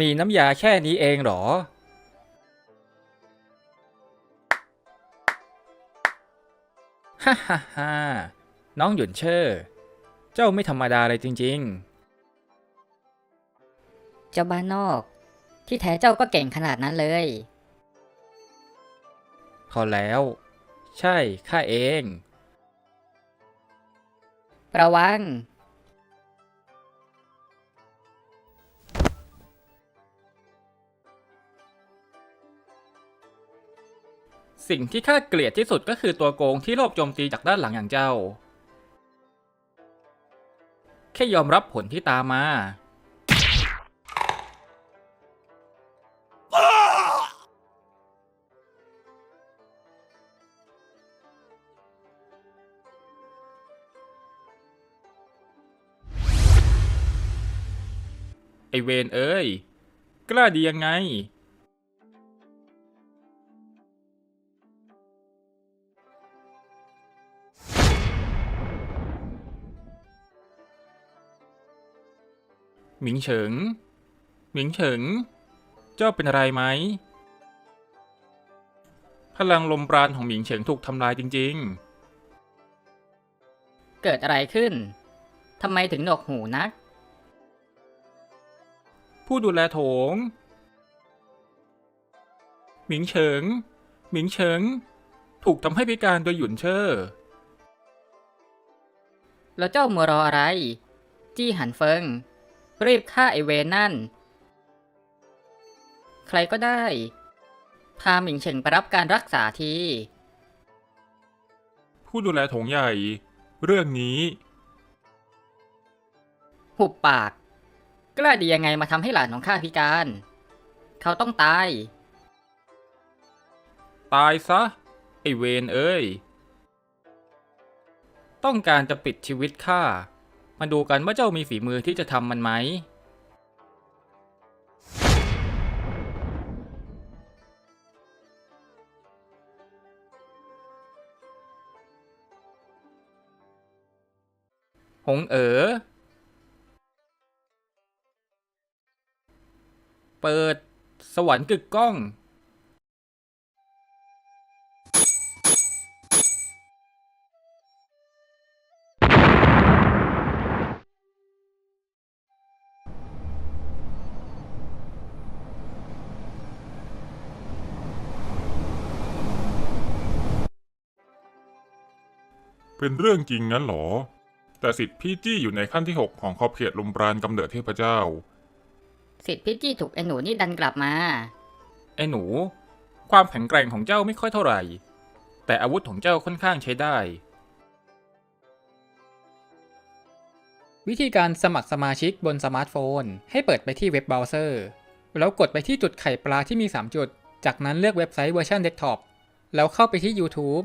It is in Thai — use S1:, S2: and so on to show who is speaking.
S1: มีน้ำยาแค่นี้เองเหรอ ฮ่าฮ่าฮ่าน้องหยุนเชอร์เจ้าไม่ธรรมดาเลยจริง
S2: เจ้าบ้านนอก ที่แท้เจ้าก็เก่งขนาดนั้นเลย
S1: ๆ พอแล้ว ใช่ ข้าเอง
S2: ระวัง
S1: สิ่งที่ข้าเกลียดที่สุดก็คือตัวโกงที่รอบโจมตีจากด้านหลังอย่างเจ้า แค่ยอมรับผลที่ตามมา ไอเวนเอ้ย กล้าดียังไง หมิงเฉิง หมิงเฉิง เจ้าเป็นอะไรไหม พลังลมปราณของหมิงเฉิงถูกทำลายจริง
S2: เกิดอะไรขึ้น ทำไมถึงหนวกหูนัก
S1: ๆผู้ดูแลโถง หมิงเฉิง หมิงเฉิง ถูกทำให้พิการโดยหยุนเชอร์
S2: แล้วเจ้ามัวรออะไร จี้หันเฟิง รีบฆ่าไอเวนนั่น ใครก็ได้ พาหมิงเฉิงไปรับการรักษาที
S3: ผู้ดูแลโถงใหญ่ เรื่องนี้
S2: หุบปาก กล้าดียังไงมาทำให้หลานของข้าพิการ เขาต้องตาย
S1: ตายซะ ไอเวนเอ้ย ต้องการจะปิดชีวิตข้า มาดูกันว่าเจ้ามีฝีมือที่จะทำมันไหม หงเอ๋อ เปิดสวรรค์กึกก้อง
S3: เป็นเรื่องจริงงั้นเหรอ แต่สิทธิ์พี่จี้อยู่ในขั้นที่ 6 ของขอบเขตลมปราณกำเนิดเทพเจ้า
S2: สิทธิ์พิจี้ถูกไอหนูนี่ดันกลับมา
S1: ไอ้หนู ความแข็งแกร่งของเจ้าไม่ค่อยเท่าไหร่ แต่อาวุธของเจ้าค่อนข้างใช้ได้ วิธีการสมัครสมาชิกบนสมาร์ทโฟน ให้เปิดไปที่เว็บเบราว์เซอร์ แล้วกดไปที่จุดไข่ปลาที่มี 3 จุด จากนั้นเลือกเว็บไซต์เวอร์ชันเดสก์ท็อป แล้วเข้าไปที่ YouTube